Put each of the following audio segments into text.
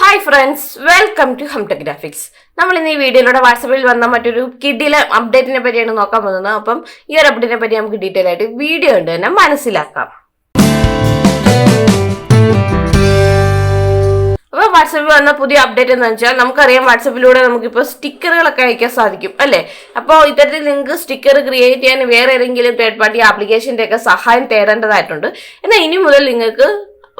Hi friends welcome to ഹംടഗ്രാഫിക്സ് നമ്മൾ ഇന്ന് ഈ വീഡിയോയിലൂടെ വാട്സപ്പിൽ വന്ന മറ്റൊരു കിഡിലെ അപ്ഡേറ്റിനെ പറ്റിയാണ് നോക്കാൻ പോകുന്നത്. അപ്പം ഈ ഒരു അപ്ഡേറ്റിനെ പറ്റി നമുക്ക് ഡീറ്റെയിൽ ആയിട്ട് വീഡിയോ ഉണ്ട് തന്നെ മനസ്സിലാക്കാം. അപ്പോൾ വാട്സപ്പിൽ വന്ന പുതിയ അപ്ഡേറ്റ് എന്ന് വെച്ചാൽ നമുക്കറിയാം വാട്സപ്പിലൂടെ നമുക്കിപ്പോൾ സ്റ്റിക്കറുകളൊക്കെ അയക്കാൻ സാധിക്കും അല്ലേ? അപ്പോൾ ഇത്തരത്തിൽ നിങ്ങൾക്ക് സ്റ്റിക്കർ ക്രിയേറ്റ് ചെയ്യാൻ വേറെ ഏതെങ്കിലും തേർഡ് പാർട്ടി ആപ്ലിക്കേഷന്റെ ഒക്കെ സഹായം തേടേണ്ടതായിട്ടുണ്ട്. എന്നാൽ ഇനി മുതൽ നിങ്ങൾക്ക്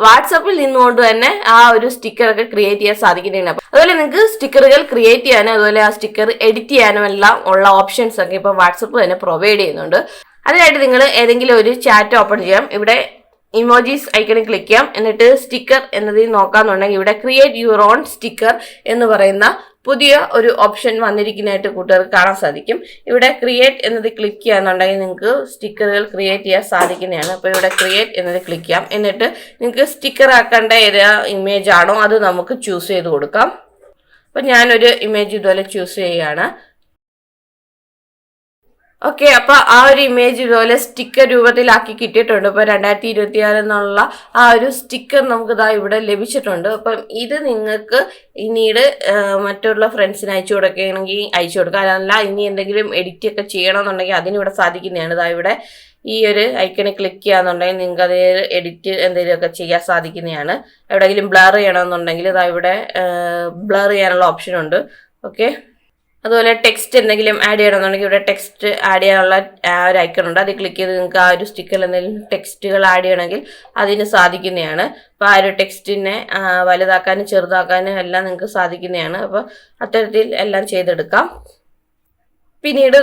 വാട്സപ്പിൽ നിന്നുകൊണ്ട് തന്നെ ആ ഒരു സ്റ്റിക്കർ ഒക്കെ ക്രിയേറ്റ് ചെയ്യാൻ സാധിക്കുന്നതാണ് അതുപോലെ നിങ്ങൾക്ക് സ്റ്റിക്കറുകൾ ക്രിയേറ്റ് ചെയ്യാനും അതുപോലെ ആ സ്റ്റിക്കർ എഡിറ്റ് ചെയ്യാനും എല്ലാം ഉള്ള ഓപ്ഷൻസ് ഒക്കെ ഇപ്പോൾ വാട്സപ്പ് തന്നെ പ്രൊവൈഡ് ചെയ്യുന്നുണ്ട്. അതിനായിട്ട് നിങ്ങൾ ഏതെങ്കിലും ഒരു ചാറ്റ് ഓപ്പൺ ചെയ്യാം. ഇവിടെ ഇമോജീസ് ഐക്കണിൽ ക്ലിക്ക് ചെയ്യാം. എന്നിട്ട് സ്റ്റിക്കർ എന്നതിൽ നോക്കാന്നുണ്ടെങ്കിൽ ഇവിടെ ക്രിയേറ്റ് യുവർ ഓൺ സ്റ്റിക്കർ എന്ന് പറയുന്ന പുതിയ ഒരു ഓപ്ഷൻ വന്നിരിക്കുന്നതായിട്ട് കൂട്ടുകാർക്ക് കാണാൻ സാധിക്കും. ഇവിടെ ക്രിയേറ്റ് എന്നത് ക്ലിക്ക് ചെയ്യാന്നുണ്ടെങ്കിൽ നിങ്ങൾക്ക് സ്റ്റിക്കറുകൾ ക്രിയേറ്റ് ചെയ്യാൻ സാധിക്കുന്നതാണ്. അപ്പോൾ ഇവിടെ ക്രിയേറ്റ് എന്നത് ക്ലിക്ക് ചെയ്യാം. എന്നിട്ട് നിങ്ങൾക്ക് സ്റ്റിക്കർ ആക്കേണ്ട ഏതാ ഇമേജ് ആണോ അത് നമുക്ക് ചൂസ് ചെയ്ത് കൊടുക്കാം. അപ്പം ഞാനൊരു ഇമേജ് ഇതുപോലെ ചൂസ് ചെയ്യുകയാണ്. ഓക്കെ അപ്പൊ ആ ഒരു ഇമേജ് ഇതുപോലെ സ്റ്റിക്കർ രൂപത്തിലാക്കി കിട്ടിയിട്ടുണ്ട്. ഇപ്പൊ രണ്ടായിരത്തി ഇരുപത്തിയാറ് എന്നുള്ള ആ ഒരു സ്റ്റിക്കർ നമുക്ക് ഇതാ ഇവിടെ ലഭിച്ചിട്ടുണ്ട്. അപ്പം ഇത് നിങ്ങൾക്ക് പിന്നീട് മറ്റുള്ള ഫ്രണ്ട്സിന് അയച്ചു കൊടുക്കുകയാണെങ്കിൽ അയച്ചു കൊടുക്കുക അതല്ല ഇനി എന്തെങ്കിലും എഡിറ്റ് ഒക്കെ ചെയ്യണമെന്നുണ്ടെങ്കിൽ അതിനിവിടെ സാധിക്കുന്നതാണ്. ഇതാ ഇവിടെ ഈ ഒരു ഐക്കണിൽ ക്ലിക്ക് ചെയ്യാന്നുണ്ടെങ്കിൽ നിങ്ങൾക്ക് അത് എഡിറ്റ് എന്തെങ്കിലുമൊക്കെ ചെയ്യാൻ സാധിക്കുന്നതാണ്. എവിടെയെങ്കിലും ബ്ലർ ചെയ്യണമെന്നുണ്ടെങ്കിൽ ഇതാ ഇവിടെ ബ്ലർ ചെയ്യാനുള്ള ഓപ്ഷൻ ഉണ്ട്. ഓക്കെ. അതുപോലെ ടെക്സ്റ്റ് എന്തെങ്കിലും ആഡ് ചെയ്യണമെന്നുണ്ടെങ്കിൽ ഇവിടെ ടെക്സ്റ്റ് ആഡ് ചെയ്യാനുള്ള ആ ഒരു ഐക്കൺ ഉണ്ട്. അത് ക്ലിക്ക് ചെയ്ത് നിങ്ങൾക്ക് ആ ഒരു സ്റ്റിക്കറിൽ എന്തെങ്കിലും ടെക്സ്റ്റുകൾ ആഡ് ചെയ്യണമെങ്കിൽ അതിന് സാധിക്കുന്നതാണ്. അപ്പോൾ ആ ഒരു ടെക്സ്റ്റിനെ വലുതാക്കാനും ചെറുതാക്കാനും എല്ലാം നിങ്ങൾക്ക് സാധിക്കുന്നതാണ്. അപ്പോൾ അത്തരത്തിൽ എല്ലാം ചെയ്തെടുക്കാം. പിന്നീട്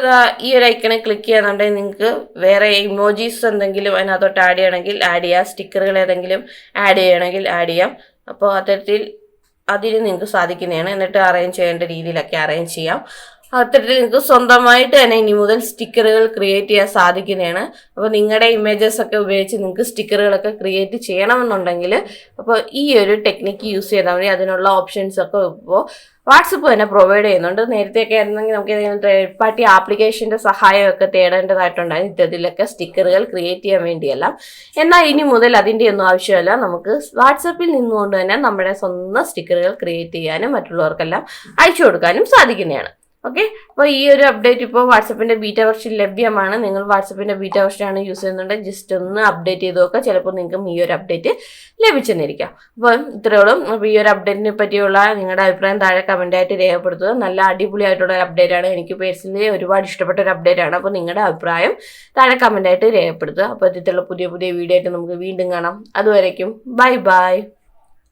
ഈ ഒരു ഐക്കണിൽ ക്ലിക്ക് ചെയ്യാന്നുണ്ടെങ്കിൽ നിങ്ങൾക്ക് വേറെ ഇമോജീസ് എന്തെങ്കിലും അതിനകത്തോട്ട് ആഡ് ചെയ്യണമെങ്കിൽ ആഡ് ചെയ്യാം. സ്റ്റിക്കറുകൾ ഏതെങ്കിലും ആഡ് ചെയ്യണമെങ്കിൽ ആഡ് ചെയ്യാം. അപ്പോൾ അത്തരത്തിൽ അതിന് നിങ്ങൾക്ക് സാധിക്കുന്നതാണ്. എന്നിട്ട് അറേഞ്ച് ചെയ്യേണ്ട രീതിയിലൊക്കെ അറേഞ്ച് ചെയ്യാം. അത്തരത്തിൽ നിങ്ങൾക്ക് സ്വന്തമായിട്ട് തന്നെ ഇനി മുതൽ സ്റ്റിക്കറുകൾ ക്രിയേറ്റ് ചെയ്യാൻ സാധിക്കുന്നതാണ്. അപ്പോൾ നിങ്ങളുടെ ഇമേജസ് ഒക്കെ ഉപയോഗിച്ച് നിങ്ങൾക്ക് സ്റ്റിക്കറുകളൊക്കെ ക്രിയേറ്റ് ചെയ്യണമെന്നുണ്ടെങ്കിൽ അപ്പോൾ ഈ ഒരു ടെക്നിക്ക് യൂസ് ചെയ്താൽ മതി. അതിനുള്ള ഓപ്ഷൻസ് ഒക്കെ ഇപ്പോൾ വാട്സപ്പ് തന്നെ പ്രൊവൈഡ് ചെയ്യുന്നുണ്ട്. നേരത്തെ ഒക്കെ ആയിരുന്നെങ്കിൽ നമുക്ക് ഏതെങ്കിലും തേർഡ് പാർട്ടി ആപ്ലിക്കേഷന്റെ സഹായമൊക്കെ തേടേണ്ടതായിട്ടുണ്ടായിരുന്നു ഇത്തരത്തിലൊക്കെ സ്റ്റിക്കറുകൾ ക്രിയേറ്റ് ചെയ്യാൻ വേണ്ടിയല്ല. എന്നാൽ ഇനി മുതൽ അതിന്റെ ഒന്നും ആവശ്യമല്ല. നമുക്ക് വാട്സപ്പിൽ നിന്നുകൊണ്ട് തന്നെ നമ്മുടെ സ്വന്തം സ്റ്റിക്കറുകൾ ക്രിയേറ്റ് ചെയ്യാനും മറ്റുള്ളവർക്കെല്ലാം അയച്ചു കൊടുക്കാനും സാധിക്കുന്നതാണ്. ഓക്കെ അപ്പോൾ ഈ ഒരു അപ്ഡേറ്റ് ഇപ്പോൾ വാട്സപ്പിന്റെ ബീറ്റ വെർഷൻ ലഭ്യമാണ്. നിങ്ങൾ വാട്സപ്പിന്റെ ബീറ്റ വെർഷനാണ് യൂസ് ചെയ്യുന്നുണ്ട് ജസ്റ്റ് ഒന്ന് അപ്ഡേറ്റ് ചെയ്ത് നോക്കുക. ചിലപ്പോൾ നിങ്ങൾക്കും ഈ ഒരു അപ്ഡേറ്റ് ലഭിച്ചെന്നിരിക്കാം. അപ്പോൾ ഇത്രയോളം അപ്പോൾ ഈ ഒരു അപ്ഡേറ്റിനെ പറ്റിയുള്ള നിങ്ങളുടെ അഭിപ്രായം താഴെ കമന്റായിട്ട് രേഖപ്പെടുത്തുക. നല്ല അടിപൊളിയായിട്ടുള്ള ഒരു അപ്ഡേറ്റ് ആണ്. എനിക്ക് പേഴ്സണലി ഒരുപാട് ഇഷ്ടപ്പെട്ട ഒരു അപ്ഡേറ്റ് ആണ്. അപ്പോൾ നിങ്ങളുടെ അഭിപ്രായം താഴെ കമന്റായിട്ട് രേഖപ്പെടുത്തുക. അപ്പോൾ ഇത്തരത്തിലുള്ള പുതിയ പുതിയ വീഡിയോ ആയിട്ട് നമുക്ക് വീണ്ടും കാണാം. അതുവരേക്കും ബൈ ബൈ